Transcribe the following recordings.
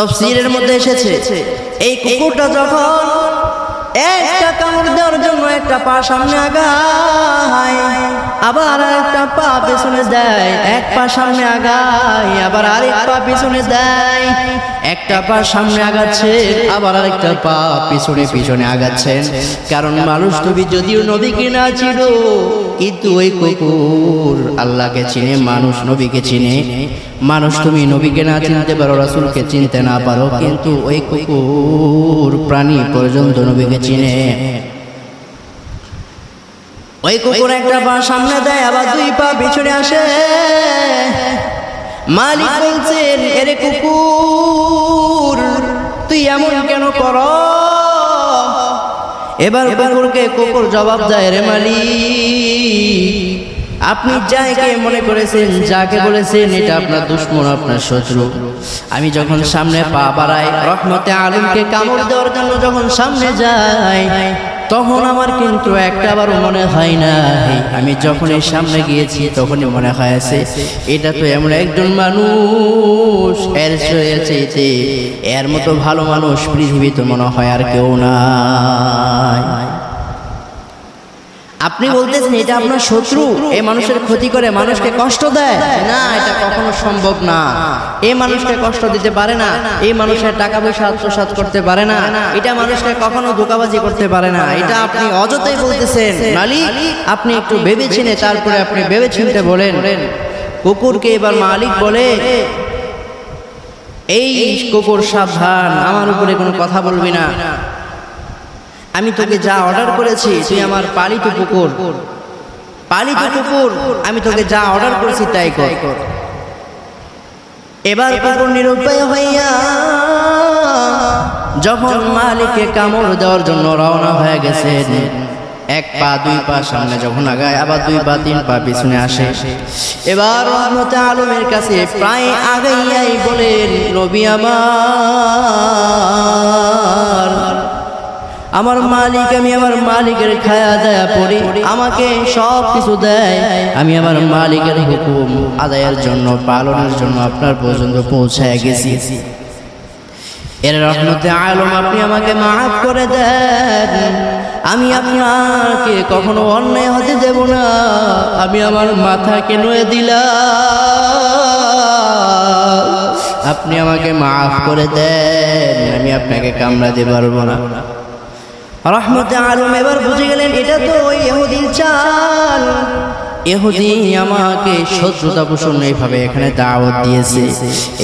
তফসিরের মধ্যে এসেছে এই কুকুরটা যখন একটা কামড় দেওয়ার জন্য একটা পা সামনে আগায় আবার একটা পা পেছনে দেয় এক পা সামনে আগায় আবার আরেক পা পিছনে দেয় একটা পা সামনে আগাচ্ছে আবার আরেকটা পা পিছনে পিছনে আগাচ্ছেন। কারণ মানুষ নবী যদিও নবীকে কিনা ছিল কিন্তু ওই কুকুর আল্লাহকে চিনে, মানুষ নবীকে চিনে। মানুষ তুমি নবীকে না চিনতে পারো, রাসূলকে চিনতে না পারো, কিন্তু ওই কুকুর প্রাণী পর্যন্ত নবীকে চিনে। ওই কুকুর একটা পা সামনে দেয়, আবার দুই পা পিছনে আসে। মালিক বলছেন, এরে কুকুর, তুই এমন কেন কর এবার কুকুরকে কুকুর জবাব দেয়, রে মালি আপনি যাকে মনে করেছেন, যাকে বলেছেন, এটা আপনার দুশ্মন, আপনার শত্রু। আমি যখন সামনে পা বাড়াই, রহমতে আলমকে কামড় দেওয়ার জন্য যখন সামনে যাই তখন আমার কিন্তু একটাবারও মনে হয় না। আমি যখনই সামনে গিয়েছি, তখনই মনে হয়েছে এটা তো এমন একজন মানুষ। এর চেয়েছে এর মতো ভালো মানুষ পৃথিবীতে মনে হয় আর কেউ নাই। আপনি বলতেছেন এটা আপনার শত্রু। এই মানুষের ক্ষতি করে, মানুষকে কষ্ট দেয়। না, এটা কখনো সম্ভব না। এই মানুষকে কষ্ট দিতে পারে না। এই মানুষের টাকা পয়সা আত্মসাৎ করতে পারে না। এটা মানুষকে কখনো ধোকাবাজি করতে পারে না। এটা আপনি অযথাই বলতেছেন। মালিক, আপনি একটু ভেবে চিনে তারপরে আপনি ভেবে চিনতে বলেন। কুকুরকে এবার মালিক বলে, এই কুকুর সাবধান, আমার উপরে কোনো কথা বলবি না। আমি তোকে যা অর্ডার করেছি তুই আমার পালিত কুকুর। পালিত কুকুর আমি তোকে যা অর্ডার করেছি তাই কর। এবার কুকুর নিরুপায় হইয়া যখন মালিককে কামড় দেওয়ার জন্য রওনা হয়ে গেছেন। এক পা দুই পা সামনে যখন আগায় আবার দুই পা তিন পা পিছনে আসে। এবার রহমতে আলমের কাছে প্রায় আগাইয়াই বলেন নবী আমার আমার মালিক আমি আমার মালিকের খায়া দেয়া পড়ি। আমাকে সব কিছু দেয়। আমি আমার মালিকের হুকুম আদায়ের জন্য পালনের জন্য আপনার পর্যন্ত পৌঁছায় গেছি। এর রহমতে আলম আপনি আমাকে মাফ করে দেন। আমি আপনাকে কখনো অন্যায় হতে দেব না। আমি আমার মাথাকে নয়ে দিলাম আপনি আমাকে মাফ করে দেন। আমি আপনাকে কামড়াতে পারব না। রহমতে আলম এবার বুঝে গেলেন, এটা তো ওই এহুদির চাল। এহুদি আমাকে শত্রুতা পোষণ এইভাবে এখানে দাওয়াত দিয়েছে।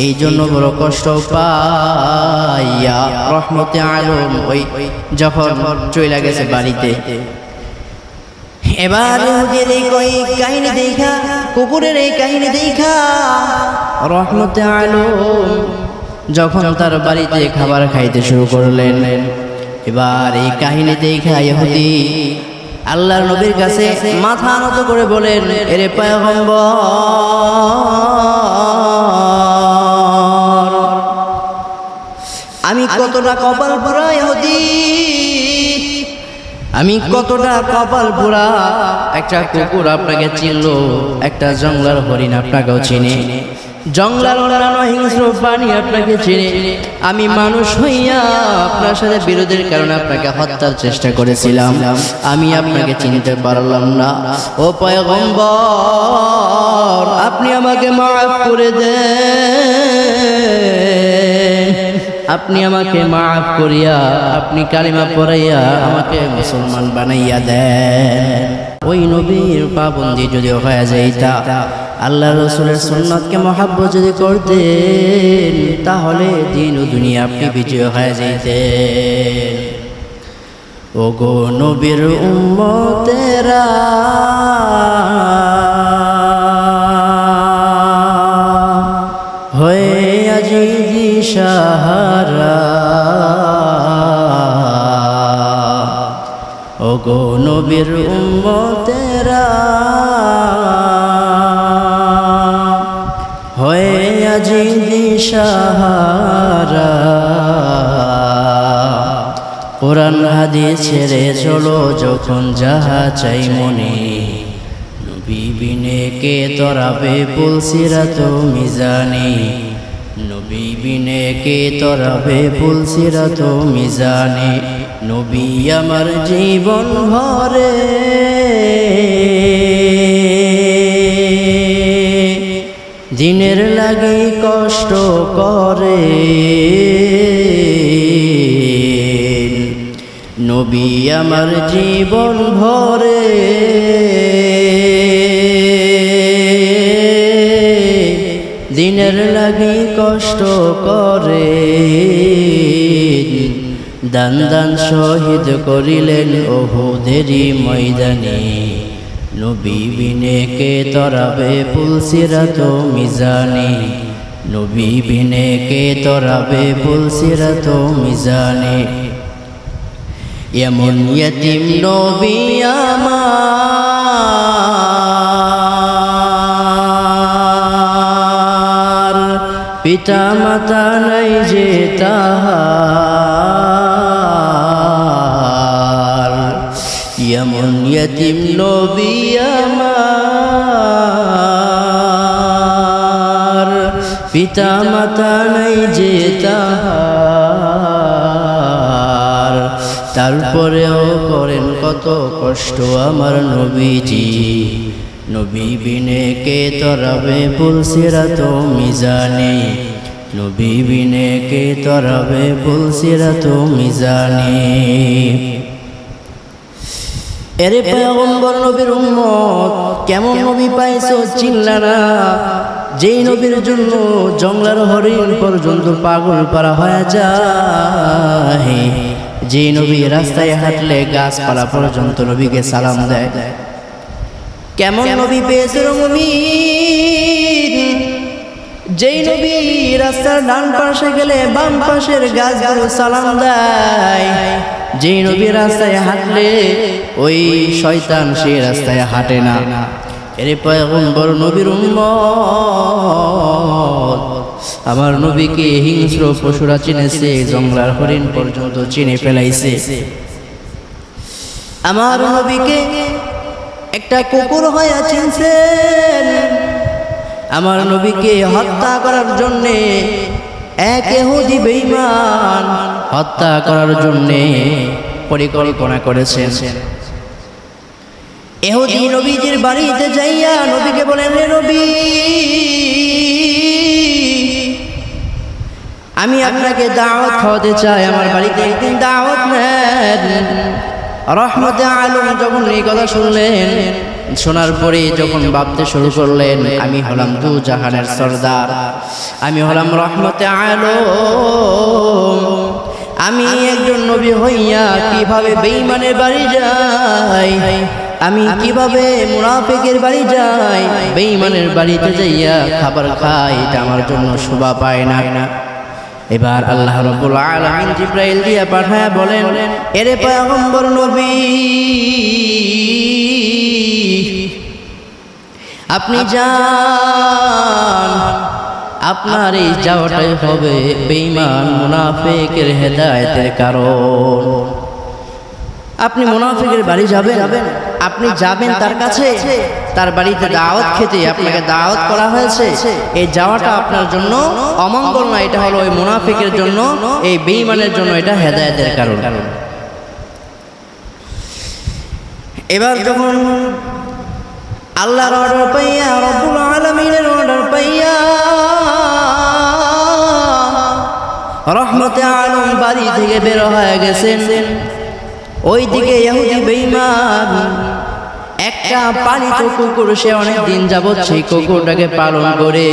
এই জন্য বড় কষ্ট পাইয়া রহমতে আলম ওই যখন চলে গেছে বাড়িতে। এবার এহুদির এই কাহিনী দেখা, কুকুরের এই কাহিনী দেখা। রহমতে আলম যখন তার বাড়িতে খাবার খাইতে শুরু করলেন এবার এই কাহিনী দেখা ইহুদি আল্লাহর নবীর কাছে মাথা নত করে বলেন, এরে পয়গম্বর, আমি কতটা কপাল পোড়া ইহুদি? আমি কতটা কপাল পোড়া একটা কুকুর আপনাকে চিনলো, একটা জঙ্গলার হরিণ আপনাকেও চিনে। জঙ্গলার অন্যান্য হিংস্র প্রাণী আপনাকে চিনে। আমি মানুষ হইয়া আপনার সাথে বিরোধের কারণে আপনাকে হত্যার চেষ্টা করেছিলাম। আমি আপনাকে চিনতে পারলাম না। ও পয়গম্বর, আপনি আমাকে মাফ করে দেন। আপনি আমাকে মাফ করিয়া, আপনি কালিমা পড়াইয়া আমাকে মুসলমান বানাইয়া দেন। ওই নবীর পাবন্দি যদি হয়ে যাইতা, আল্লাহ রসুলের সুন্নতকে মহাব্ব যদি করতেন, তাহলে দিন ও দুনিয়া আপনি বিজয় হয়ে যাইতেন। ও গো নবীর উম্মতেরা নবীর উম্মতেরা। হয়ে আজি দিশাহারা। কোরআন হাদিস ছেড়ে চলো যখন যাহা চাই মনে। নবী বিনে কে তরাবে পুলসিরা তো মিজানি। নবী বিনে কে তরাবে ফুলসিরা তো মিজানে। নবী আমার জীবন ভরে। দিনের লাগে কষ্ট করে। নবী আমার জীবন ভরে। দিনের লাগে কষ্ট করে। দান দান শহীদ করিলেন ওহুদেরই ময়দানে। নবী বিনে কে তরাবে পুলসিরাত মিজানে। নবী বিনে কে তরাবে পুলসিরাত মিজানে। এমন ইয়তিম নবী আমার। পিতা মাতা নাই যে তাহার। এমন ইয়তিম নবী আমার। পিতা মাতা নাই যে তাহার। তারপরেও করেন কত কষ্ট আমার নবীজি। নবী বিনে কে তরাবে পুলসিরা তো মিজানে? নবী বিনে কে তরাবে পুলসিরা তো মিজানে? এরে পয়গম্বর নবীর উম্মত, কেমন নবী পাইছো চিল্লারা যেই নবীর জন্য জঙ্গলার হরিণ পর্যন্ত পাগল পারা হয়ে যায়। যে নবী রাস্তায় হাঁটলে গাছপালা পর্যন্ত নবীকে সালাম দেয়। কেমন নবী পেয়েছে রঙমিন যেই নবী রাস্তার ডান পাশে গেলে বাম পাশের গাছগুলো সালাম দেয়, যেই নবী রাস্তায় হাঁটলে ওই শয়তান সেই রাস্তায় হাঁটে না। এর পয়গম্বর নবীর উম্মত, আমার নবীকে হিংস্র পশুরা চিনেছে, জঙ্গলার হরিণ পর্যন্ত চিনে ফেলাইছে। আমার নবীকে একটা কুকুর হয়ে চিনছেন আমার নবীকে হত্যা করার জন্যে এক এহুদি বেঈমান হত্যা করার জন্যে পরিকল্পনা করেছেন। এহুদি নবীজির বাড়িতে যাইয়া নবীকে বলেন নবী আমি আপনাকে দাওয়াত খাওয়াতে চাই আমার বাড়িতে একদিন দাওয়াত নেন। রহমতে আলম যখন এই কথা শুনলেন, শোনার পরে যখন ভাবতে শুরু করলেন, আমি হলাম দু জাহানের সর্দার, আমি হলাম রহমতে আলম। আমি একজন নবী হইয়া কীভাবে বেঈমানের বাড়ি যাই? আমি কীভাবে মুনাফিকের বাড়ি যাই? বেঈমানের বাড়িতে যাইয়া খাবার খাই, এটা আমার জন্য শোভা পায় না। এবার আল্লাহ রব্বুল আলামিন জিব্রাইল দিয়া পাঠায় বলেন এরে পয়গম্বর নবী আপনি যান। আপনার এই যাওয়াটাই হবে বেঈমান মুনাফিকের হেদায়েতের কারণ। আপনি মুনাফিকের বাড়ি যাবেন। আপনি যাবেন তার কাছে। তার বাড়িতে দাওয়াত খেতে আপনাকে দাওয়াত করা হয়েছে। এই যাওয়াটা আপনার জন্য অমঙ্গল না এটা হলো ওই মুনাফিকের জন্য, এই বেঈমানের জন্য এটা হেদায়েতের কারণ। এবার যখন আল্লাহর অর্ডার পাইয়া, রব্বুল আলামিনের অর্ডার পাইয়া, রহমতে আলম বাড়ি থেকে বের হয়ে গেছেন। ওই দিকে ইহুদি বেঈমান একটা পালিত কুকুর সে অনেক দিন যাবৎ সেই কুকুরটাকে পালন করে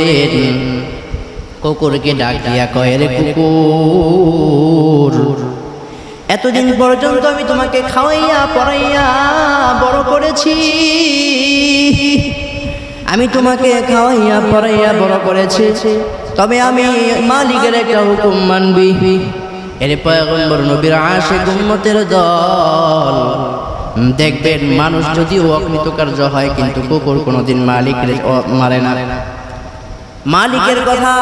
কুকুরকে ডাক দিয়া কয়ে রে কুকুর এতদিন পর্যন্ত আমি তোমাকে খাওয়াইয়া পড়াইয়া বড় করেছি। আমি তোমাকে খাওয়াইয়া পড়াইয়া বড় করেছি। তবে আমি মালিকের একটা হুকুম মানবি। এর পয়গম্বর নবীর আশে গুম্মতের দল। দেখবেন মানুষ যদিও অকৃতকার্য হয়, কিন্তু কুকুর কোনোদিন মালিক মারে না। মালিকের কথা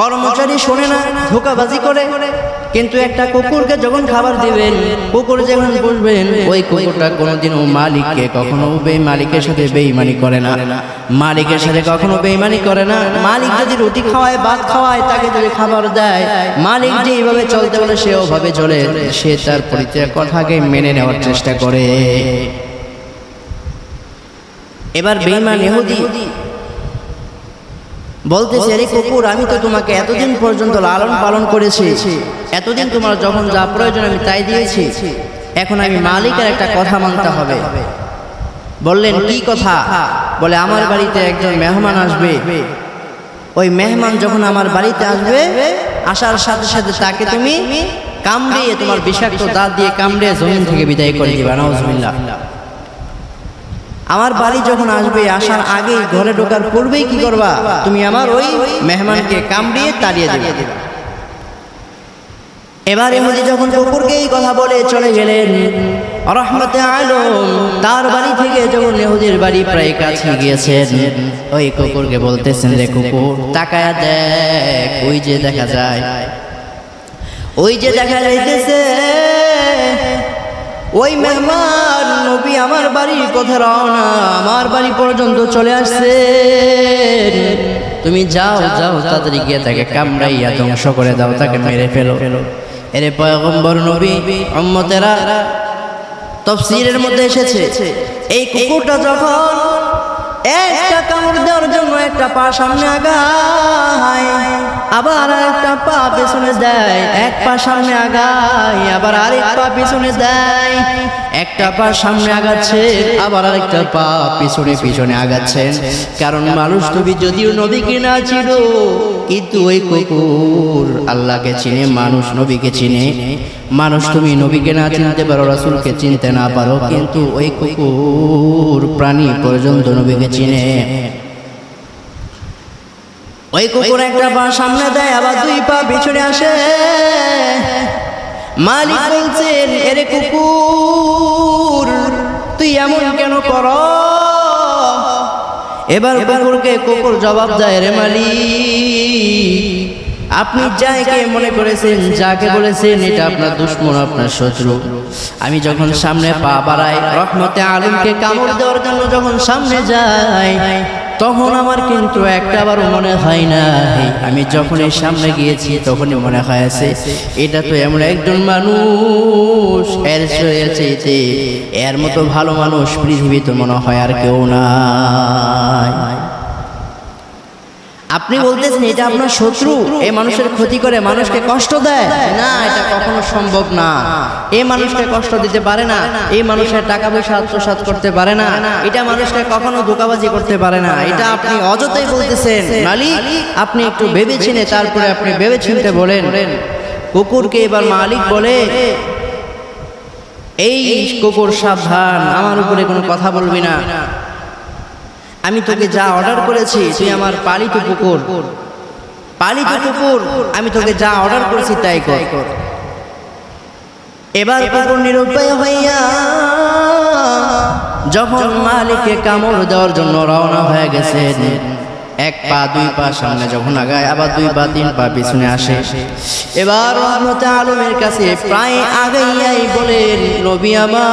কর্মচারী শোনে না ধোকাবাজি করে। কিন্তু একটা কুকুরকে যখন খাবার দিবেন কুকুর যখন বুঝবেন ওই কুকুরটা কোনোদিনও মালিককে কখনো বে মালিকের সাথে বেইমানি করে না। মালিকের সাথে কখনো বেইমানি করে না। মালিক যদি রুটি খাওয়ায় ভাত খাওয়ায় তাকে যদি খাবার দেয় মালিক যে এইভাবে চলতে বলে সে ওভাবে চলে সে তার পরিচয় কথাকে মেনে নেওয়ার চেষ্টা করে। এবার বেইমান ইহুদি বলতেছে আরে কুকুর আমি তো তোমাকে এতদিন পর্যন্ত লালন পালন করেছি। এতদিন তোমার যখন যা প্রয়োজন আমি তাই দিয়েছি। এখন আমি মালিকের একটা কথা মানতে হবে। বললেন কি কথা? বলে আমার বাড়িতে একজন মেহমান আসবে। ওই মেহমান যখন আমার বাড়িতে আসবে আসার সাথে সাথে তাকে তুমি কামড়িয়ে তোমার বিষাক্ত দাঁত দিয়ে কামড়িয়ে জমিন থেকে বিদায় করে দিবা। নজমিল্লা আমার বাড়ি যখন আসবে, আসার আগেই ঘরে ঢোকার পূর্বেই কি করবা? তুমি আমার ওই মেহমানকে কামড়িয়ে তাড়িয়ে দেবে। এবার এমনি যখন কুকুরকে কথা বলে চলে গেলেন, রহমতে আলম তার বাড়ি থেকে যখন নেহুদের বাড়ি প্রায় কাছে গিয়েছেন, ওই কুকুরকে বলতেছেন, রে কুকুর, তাকায়া দেখ, ওই যে দেখা যায়। ওই যে দেখা যাইতেছে ওই মেহমান নবী আমার বাড়ি কথা রওনা, আমার বাড়ি পর্যন্ত চলে আসছে। তুমি যাও যাও, তাড়াতাড়ি গিয়ে তাকে কামড়াইয়া ধ্বংস করে দাও, তাকে মেরে ফেলো। এরে পয়গম্বর নবী, উম্মতেরা তফসিরের মধ্যে এসেছে। এই কুকুরটা যখন একটা কামড় দেওয়ার জন্য একটা পা সামনে আগায়, আবার একটা পা পেছনে দেয়, এক পা সামনে আগায়, আবার আরেক পা পিছনে দেয়, একটা পা সামনে আগাচ্ছে, আবার আরেকটা পা পিছনে পিছনে আগাচ্ছেন কারণ মানুষ তুমি যদিও নবীকে কিনা ছিল কিন্তু ওই কুকুর আল্লাহকে চিনে, মানুষ নবীকে চিনে। মানুষ তুমি নবীকে না চিনতে পারো, রাসুলকে চিনতে না পারো, কিন্তু ওই কুকুর প্রাণী পর্যন্ত নবীকে চিনে। ওই কুকুর একটা পা সামনে দেয়, আবার দুই পা পিছনে আসে। মালিক বলছেন, এরে কুকুর, তুই এমন কেন কর? এবার কুকুরকে, কুকুর জবাব দেয়, রে মালিক আপনি যাকে মনে করেছেন যাকে বলেছেন এটা আপনার দুশ্মন আপনার শত্রু। আমি যখন সামনে পা বাড়াই রহমতে আলমকে কামড় দেওয়ার জন্য যখন সামনে যাই তখন আমার কিন্তু একটাবারও মনে হয় না। আমি যখনই সামনে গিয়েছি তখনই মনে হয়েছে এটা তো এমন একজন মানুষ। এর চেয়েছে এর মতো ভালো মানুষ পৃথিবীতে মনে হয় আর কেউ নাই। আপনি বলতেছেন এটা আপনার শত্রু। এই মানুষের ক্ষতি করে, মানুষকে কষ্ট দেয়। না, এটা কখনো সম্ভব না। এই মানুষকে কষ্ট দিতে পারে না। এই মানুষের টাকা পয়সা আত্মসাৎ করতে পারে না। এটা মানুষকে কখনো ধোকাবাজি করতে পারে না। এটা আপনি অযথাই বলতেছেন। মালিক, আপনি একটু ভেবে চিনে তারপরে আপনি ভেবে চিনতে বলেন। কুকুরকে এবার মালিক বলে, এই কুকুর সাবধান, আমার উপরে কোনো কথা বলবি না। আমি তোকে যা অর্ডার করেছি তুই আমার পালিত কুকুর। পালিত কুকুর আমি তোকে যা অর্ডার করেছি তাই কর। এবার কুকুর নিরুপায় হইয়া যখন মালিককে কামড় দেওয়ার জন্য রওনা হয়ে গেছে এক পা দুই পা সামনে যখন আগায় আবার দুই পা তিন পা পিছনে আসে। এবার রহমতে আলমের কাছে প্রায় আগাইয়াই বলেন নবী আমার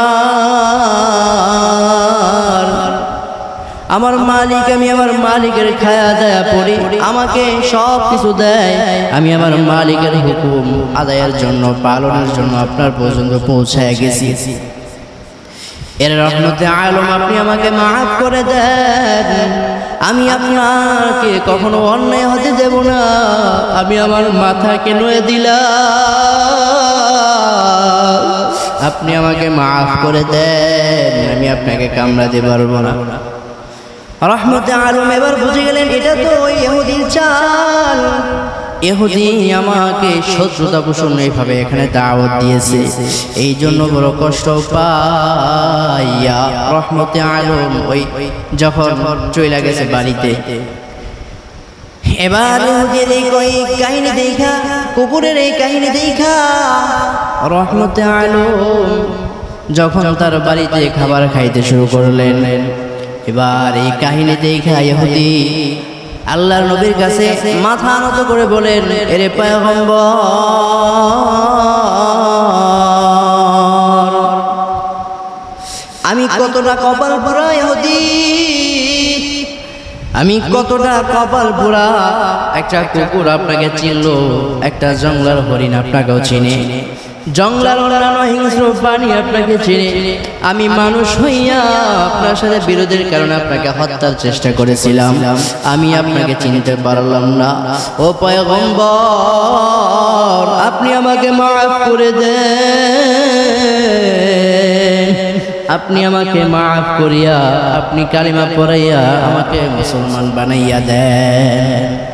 আমার মালিক আমি আমার মালিকের খায়া দেয়া পড়ি। আমাকে সব কিছু দেয়। আমি আমার মালিকের হুকুম আদায়ের জন্য পালনের জন্য আপনার পর্যন্ত পৌঁছায় গেছি। এর রহমতে আলম আপনি আমাকে মাফ করে দেন। আমি আপনাকে কখনো অন্যায় হতে দেব না। আমি আমার মাথাকে নয়ে দিলাম। আপনি আমাকে মাফ করে দেন। আমি আপনাকে কামড়াতে পারব না। রহমতে আলম এবার বুঝে গেলেন, এটা তো ওই ইহুদির চাল। এহুদি আমাকে শত্রুতা পোষণ এইভাবে এখানে দাওয়াত দিয়েছে। এই জন্য বড় কষ্ট পাইয়া রহমতে আলম ওই যখন চলে গেছে বাড়িতে। এবার ইহুদির এই কাহিনী দেখা, কুকুরের এই কাহিনী দেখা। রহমতে আলম যখন তার বাড়িতে খাবার খাইতে শুরু করলেন এবার এই কাহিনী দেখা ইহুদি আল্লাহর নবীর কাছে মাথা নত করে বলেন, এরে পয়গম্বর, আমি কতটা কপাল পোড়া ইহুদি? আমি কতটা কপাল পোড়া একটা কুকুর আপনাকে চিনলো, একটা জঙ্গলার হরিণ আপনাকেও চিনে। জঙ্গলার অন্যান্য হিংস্র প্রাণী আপনাকে চিনে। আমি মানুষ হইয়া আপনার সাথে বিরোধের কারণে আপনাকে হত্যার চেষ্টা করেছিলাম। আমি আপনাকে চিনতে পারলাম না। ও পয়গম্বর, আপনি আমাকে মাফ করে দেন। আপনি আমাকে মাফ করিয়া, আপনি কালিমা পড়াইয়া আমাকে মুসলমান বানাইয়া দেন।